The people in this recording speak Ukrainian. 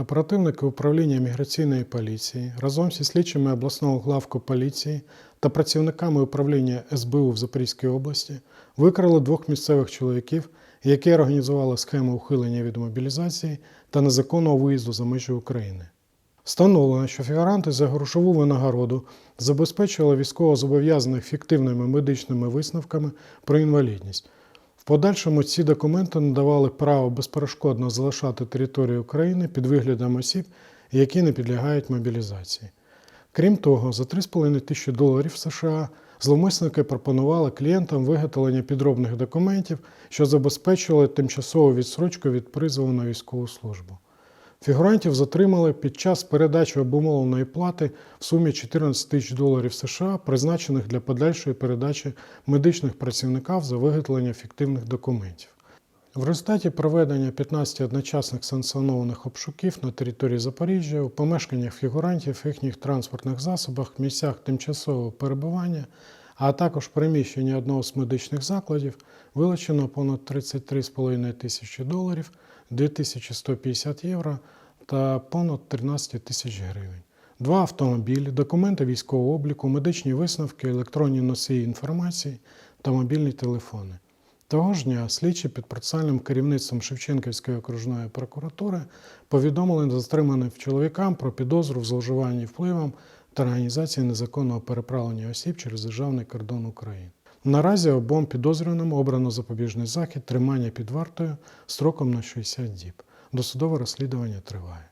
Оперативники управління міграційної поліції разом зі слідчими обласного главку поліції та працівниками управління СБУ в Запорізькій області викрили двох місцевих чоловіків, які організували схему ухилення від мобілізації та незаконного виїзду за межі України. Встановлено, що фігуранти за грошову винагороду забезпечували військовозобов'язаних фіктивними медичними висновками про інвалідність. В подальшому ці документи надавали право безперешкодно залишати територію України під виглядом осіб, які не підлягають мобілізації. Крім того, за 3,5 тисячі доларів США зловмисники пропонували клієнтам виготовлення підробних документів, що забезпечували тимчасову відсрочку від призову на військову службу. Фігурантів затримали під час передачі обумовленої плати в сумі 14 тисяч доларів США, призначених для подальшої передачі медичних працівників за виготовлення фіктивних документів. В результаті проведення 15 одночасних санкціонованих обшуків на території Запоріжжя у помешканнях фігурантів, їхніх транспортних засобах, місцях тимчасового перебування, а також приміщенні одного з медичних закладів вилучено понад 33,5 тисячі доларів, 2150 євро та понад 13 тисяч гривень. Два автомобілі, документи військового обліку, медичні висновки, електронні носії інформації та мобільні телефони. Того ж дня слідчі під процесуальним керівництвом Шевченківської окружної прокуратури повідомили затриманим чоловікам про підозру в зловживанні впливом та організації незаконного переправлення осіб через державний кордон України. Наразі обом підозрюваним обрано запобіжний захід тримання під вартою строком на 60 діб. Досудове розслідування триває.